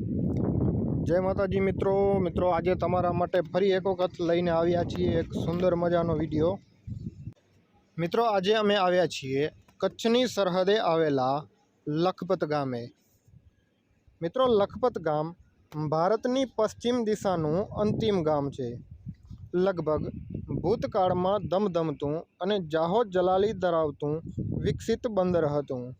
જય માતાજી મિત્રો. મિત્રો, આજે તમારા માટે ફરી એક વખત લઈને આવ્યા છીએ એક સુંદર મજાનો વીડિયો. મિત્રો, આજે અમે આવ્યા છીએ કચ્છની સરહદે આવેલા લખપત ગામે. મિત્રો, લખપત ગામ ભારતની પશ્ચિમ દિશાનું અંતિમ ગામ છે. લગભગ ભૂતકાળમાં ધમધમતું અને જાહોદ જલાલી ધરાવતું વિકસિત બંદર હતું.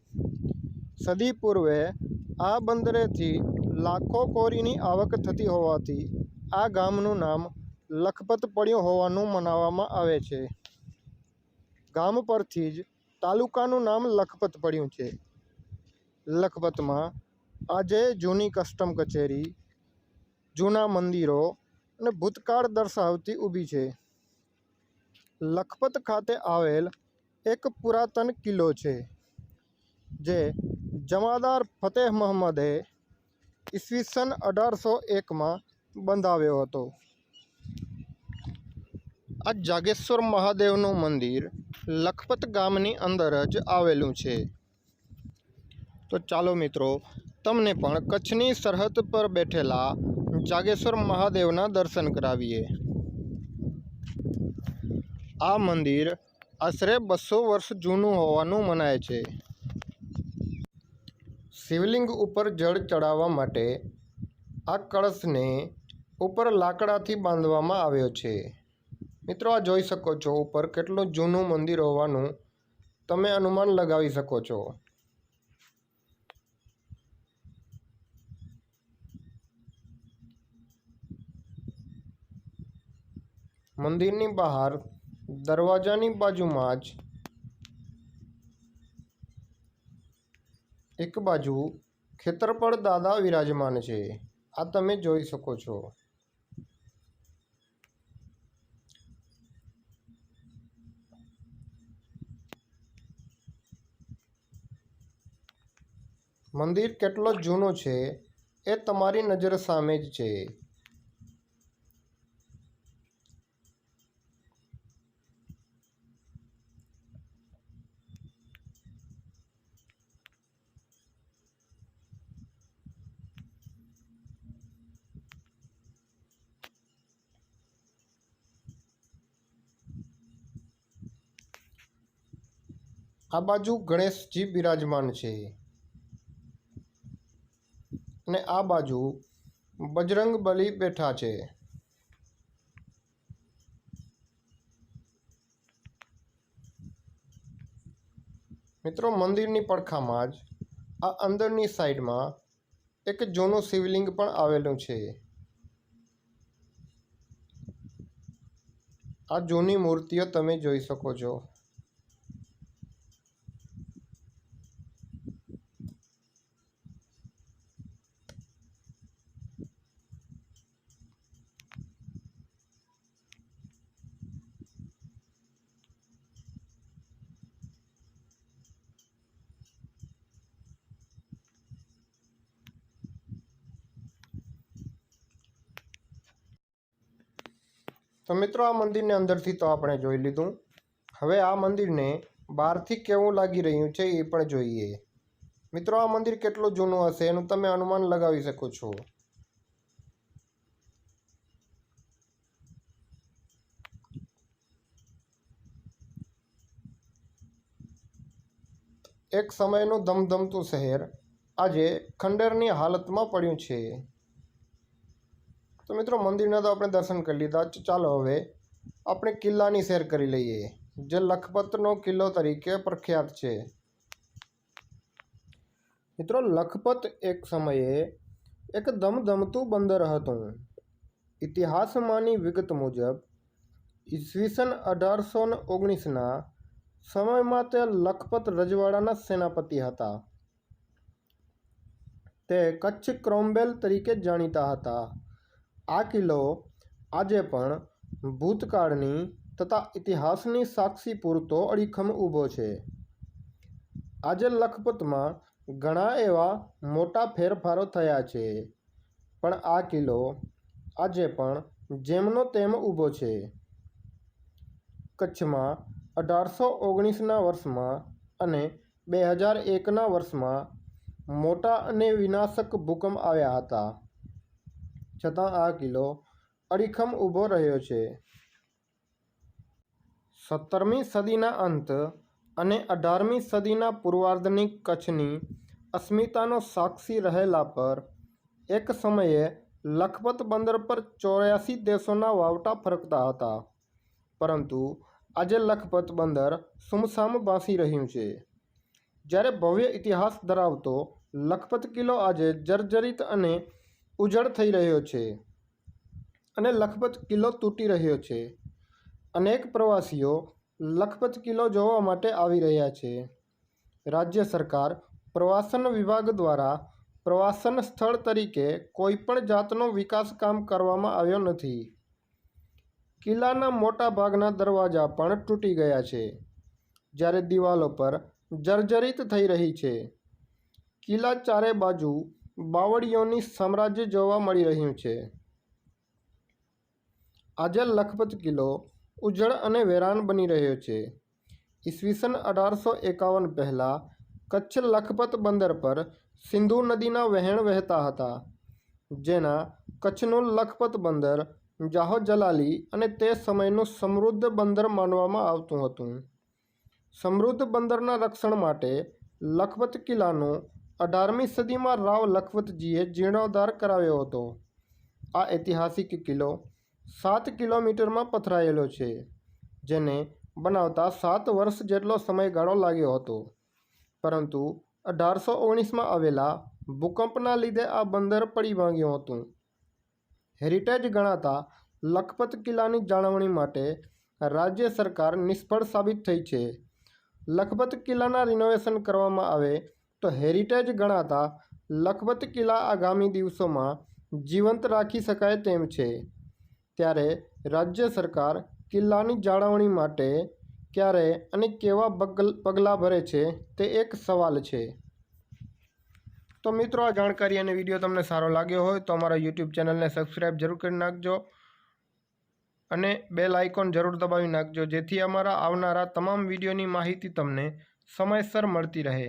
સદી પૂર્વે આ બંદરેથી લાખો કોરીની આવક થતી હોવાથી આ ગામનું નામ લખપત પડ્યું હોવાનું મનાવવામાં આવે છે. ગામ પરથી જ તાલુકાનું નામ લખપત પડ્યું છે. લખપતમાં આજે જૂની કસ્ટમ કચેરી, જૂના મંદિરો અને ભૂતકાળ દર્શાવતી ઊભી છે. લખપત ખાતે આવેલ એક પુરાતન કિલ્લો છે, જે જમાદાર ફતેહ મહમ્મદે ઈસવીસન અઢારસો એકમાં બંધાવ્યો હતો. આ જાગેશ્વર મહાદેવનું મંદિર લખપત ગામની અંદર જ આવેલું છે. તો ચાલો મિત્રો, તમને પણ કચ્છની સરહદ પર બેઠેલા જાગેશ્વર મહાદેવના દર્શન કરાવીએ. આ મંદિર આશરે બસો વર્ષ જૂનું હોવાનું મનાય છે. શિવલિંગ ઉપર જળ ચડાવવા માટે આ કળશને ઉપર લાકડાથી બાંધવામાં આવ્યો છે. મિત્રો, આ જોઈ શકો છો, ઉપર કેટલું જૂનું મંદિર હોવાનું તમે અનુમાન લગાવી શકો છો. મંદિરની બહાર દરવાજાની બાજુમાં જ એક બાજુ ખેતરપળ દાદા વિરાજમાન છે. આ તમે જોઈ શકો છો. મંદિર કેટલો જૂનો છે એ તમારી નજર સામે જ છે. આ બાજુ ગણેશજી બિરાજમાન છે. અને આ બાજુ બજરંગ બલી બેઠા છે. મિત્રો મંદિરની પડખામાં જ આ અંદરની સાઈડમાં એક જૂનું શિવલિંગ પણ આવેલું છે. આ જૂની મૂર્તિઓ તમે જોઈ શકો છો. તો મિત્રો આ મંદિરને અંદરથી તો આપણે જોઈ લીધું. હવે આ મંદિરને બહારથી કેવું લાગી રહ્યું છે એ પણ જોઈએ. મિત્રો આ મંદિર કેટલું જૂનું હશે એનું તમે અનુમાન લગાવી શકો છો. એક સમયનું ધમધમતું શહેર આજે ખંડેરની હાલતમાં પડ્યું છે. મિત્રો, મંદિરના તો આપણે દર્શન કરી લીધા. ચાલો હવે આપણે કિલ્લાની શેર કરી લઈએ. જે લખપતનો કિલ્લો તરીકે પ્રખ્યાત છે. મિત્રો, લખપત એક સમયે એક ધમધમતું બંદર હતું. ઇતિહાસમાંની વિગત મુજબ, ઈસવીસન અઢારસો ને ઓગણીસના સમયમાં તે લખપત રજવાડાના સેનાપતિ હતા. તે કચ્છ ક્રોમ્બેલ તરીકે જાણીતા હતા. આ કિલ્લો આજે પણ ભૂતકાળની તથા ઇતિહાસની સાક્ષી પૂરતો અડીખમ ઊભો છે. આજે લખપતમાં ઘણા એવા મોટા ફેરફારો થયા છે, પણ આ કિલ્લો આજે પણ જેમનો તેમ ઊભો છે. કચ્છમાં અઢારસો ઓગણીસના વર્ષમાં અને બે હજાર એકના વર્ષમાં મોટા અને વિનાશક ભૂકંપ આવ્યા હતા. છતાં આ કિલ્લો અડીખમ ઊભો રહ્યો છે. સત્તરમી સદીના અંત અને અઢારમી સદીના પૂર્વાર્ધની કચ્છની અસ્મિતાનો સાક્ષી રહેલા પર એક સમયે લખપત બંદર પર ચોર્યાસી દેશોના વાવટા ફરકતા હતા. પરંતુ આજે લખપત બંદર સુમસામ ભાસી રહ્યું છે. જ્યારે ભવ્ય ઇતિહાસ ધરાવતો લખપત કિલ્લો આજે જર્જરિત અને ઉજળ થઈ રહ્યો છે અને લખપત કિલ્લો તૂટી રહ્યો છે. અનેક પ્રવાસીઓ લખપત કિલ્લો જોવા માટે આવી રહ્યા છે. રાજ્ય સરકાર પ્રવાસન વિભાગ દ્વારા પ્રવાસન સ્થળ તરીકે કોઈપણ જાતનો વિકાસ કામ કરવામાં આવ્યો નથી. કિલ્લાના મોટા ભાગના દરવાજા પણ તૂટી ગયા છે. જ્યારે દિવાલો પર જર્જરિત થઈ રહી છે. કિલ્લા ચારે બાજુ બાવળીઓની સામ્રાજ્ય જોવા મળી રહ્યું છે. આજે લખપત કિલ્લો ઉજળ અને વેરાન બની રહ્યો છે. ઈસવીસન અઢારસો એકાવન પહેલાં કચ્છ લખપત બંદર પર સિંધુ નદીના વહેણ વહેતા હતા, જેના કચ્છનું લખપત બંદર જાહો જલાલી અને તે સમયનું સમૃદ્ધ બંદર માનવામાં આવતું હતું. સમૃદ્ધ બંદરના રક્ષણ માટે લખપત કિલ્લાનો અઢારમી સદીમાં રાવ લખપતજીએ જીર્ણોદ્ધાર કરાવ્યો હતો. આ ઐતિહાસિક કિલ્લો સાત કિલોમીટરમાં પથરાયેલો છે, જેને બનાવતા સાત વર્ષ જેટલો સમયગાળો લાગ્યો હતો. પરંતુ અઢારસો ઓગણીસમાં આવેલા ભૂકંપના લીધે આ બંદર પડી ભાંગ્યું હતું. હેરિટેજ ગણાતા લખપત કિલ્લાની જાળવણી માટે રાજ્ય સરકાર નિષ્ફળ સાબિત થઈ છે. લખપત કિલ્લાના રિનોવેશન કરવામાં આવે તો હેરિટેજ ગણાતા લખપત કિલ્લા આગામી દિવસોમાં જીવંત રાખી શકાય તેમ છે. ત્યારે રાજ્ય સરકાર કિલ્લાની જાળવણી માટે ક્યારે અને કેવા પગલાં ભરે છે તે એક સવાલ છે. તો મિત્રો, આ જાણકારી અને વીડિયો તમને સારો લાગ્યો હોય તો અમારા યુટ્યુબ ચેનલને સબસ્ક્રાઈબ જરૂર કરી નાખજો અને બેલ આઇકોન જરૂર દબાવી નાખજો જેથી અમારા આવનારા તમામ વિડીયોની માહિતી તમને સમયસર મળતી રહે.